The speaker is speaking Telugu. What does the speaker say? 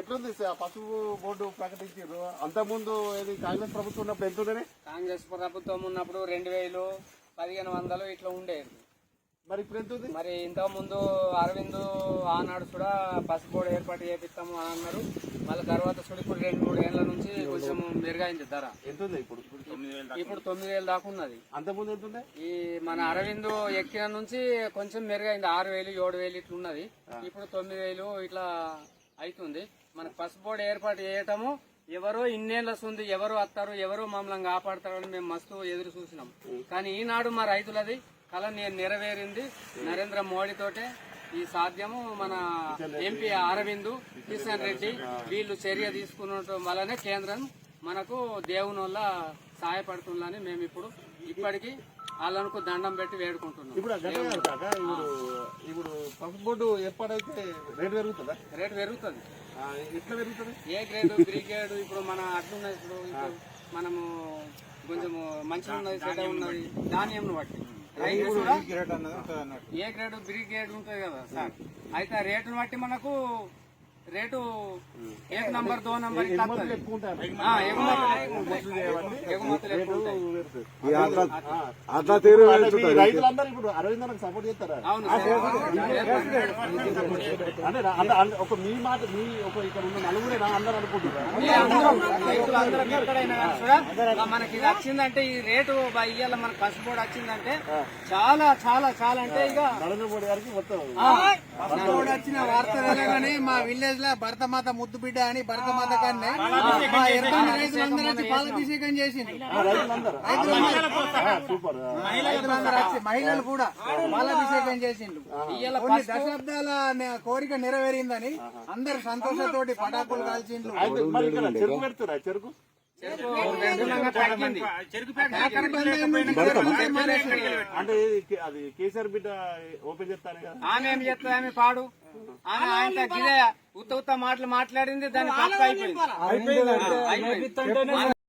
ఎట్లుంది సార్? పసుపు బోర్డు ప్రకటించారు. అంతకుముందు ఏది కాంగ్రెస్ ప్రభుత్వం ఉన్నప్పుడు ఎంత కాంగ్రెస్ ప్రభుత్వం ఉన్నప్పుడు రెండు వేలు పదిహేను వందలు ఇట్లా ఉండేది. మరి ఇప్పుడు ఎంత ఉంది? మరి ఇంతకు ముందు అరవింద్ ఆనాడు కూడా పసుపోడు ఏర్పాటు చేపిస్తాము అని అన్నారు. మళ్ళీ తర్వాత కూడా ఇప్పుడు రెండు మూడు ఏళ్ళ నుంచి కొంచెం మెరుగైంది ధర. ఎంత ఉంది ఇప్పుడు? ఇప్పుడు తొమ్మిది వేలు దాకా ఉన్నది. అంతకుముందు ఎంత ఉండే? ఈ మన అరవింద్ ఎక్కిన నుంచి కొంచెం మెరుగైంది. ఆరు వేలు ఏడు వేలు ఇట్లా ఉన్నది. ఇప్పుడు తొమ్మిది వేలు ఇట్లా అవుతుంది మనకు పసుపోడు ఏర్పాటు చేయటము. ఎవరో ఇన్నేళ్ళ ఉంది ఎవరు వస్తారు ఎవరు మమ్మల్ని కాపాడతారని మేము మస్తు ఎదురు చూసినాం. కానీ ఈనాడు మా రైతులది కళ నేను నెరవేరింది నరేంద్ర మోడీ తోటే. ఈ సాధ్యము మన ఎంపీ అరవింద్ కిషన్ రెడ్డి వీళ్ళు చర్య తీసుకున్నటం వల్లనే కేంద్రం మనకు దేవుని వల్ల సహాయపడుతుందని మేము ఇప్పుడు ఇప్పటికీ వాళ్ళకు దండం పెట్టి వేడుకుంటున్నాం. ఇప్పుడు కాదు కాక ఇప్పుడు ఇప్పుడు పసుపు బోర్డు ఏర్పాటైతే రేటు పెరుగుతుందా? రేటు పెరుగుతుంది. ఆ, ఎట్లా పెరుగుతుంది? ఏ గ్రేడ్ బి గ్రేడ్ ఇప్పుడు మన అట్లున్నది ఇప్పుడు ఇప్పుడు మనము కొంచెం మంచిగా ఉన్నది చెడ్డ ఉన్నది. ధాన్యం బట్టి. కూడా ఏ గ్రేడ్ బి గ్రేడ్ ఉంటుంది కదా సార్. అయితే ఆ రేటును బట్టి మనకు రేటు ఏక నంబర్ దో నంబర్ ఇట్లా వస్తది. ఎక్కువ ఉంటాయి ఆ, ఎగుమతులు ఎగుమతులు ఎక్కువ ఉంటాయి. అట్లా తీరు రైతులందరూ ఇప్పుడు అరవింద్ అన్నకు సపోర్ట్ చేస్తారా. అంటే ఒక మీ మాట మీ ఒక ఇక్కడ ఉన్న నలుగురేనా అందరూ అనుకుంటున్నారా? కానీ మనకి ఇది వచ్చిందంటే ఈ రేటు ఇయ్యాల మనకు పసుపోడు వచ్చిందంటే చాలా చాలా చాలా అంటే ఇక నరేంద్ర మోడీ గారికి మొత్తం పసుపోడు వచ్చిన వార్త వినగానే మా విలేజ్లో భరతమాత ముద్దు బిడ్డ అని భరతమాత కన్నా రైతులందరూ పాలాభిషేకం చేసింది ఆ, రైతులందరూ. సూపర్. మహిళలు కూడా పాలాభిషేకం చేసిండు ఇయ్యాల కొన్ని దశాబ్దాల నే- కోరిక నెరవేరిందని అందరు సంతోషతోటి పటాకులు కాల్చిండ్రు. చెరుకు పెడుతురా? అంటే అది కేసీఆర్ బిడ్డ ఓపెన్ కదా? ఆమె ఏం చెప్తుంది ఆమె పాడు. ఆమె ఆయన ఉత్త ఉత్త మాటలు మాట్లాడింది అయిపోయింది. అయిపోయింది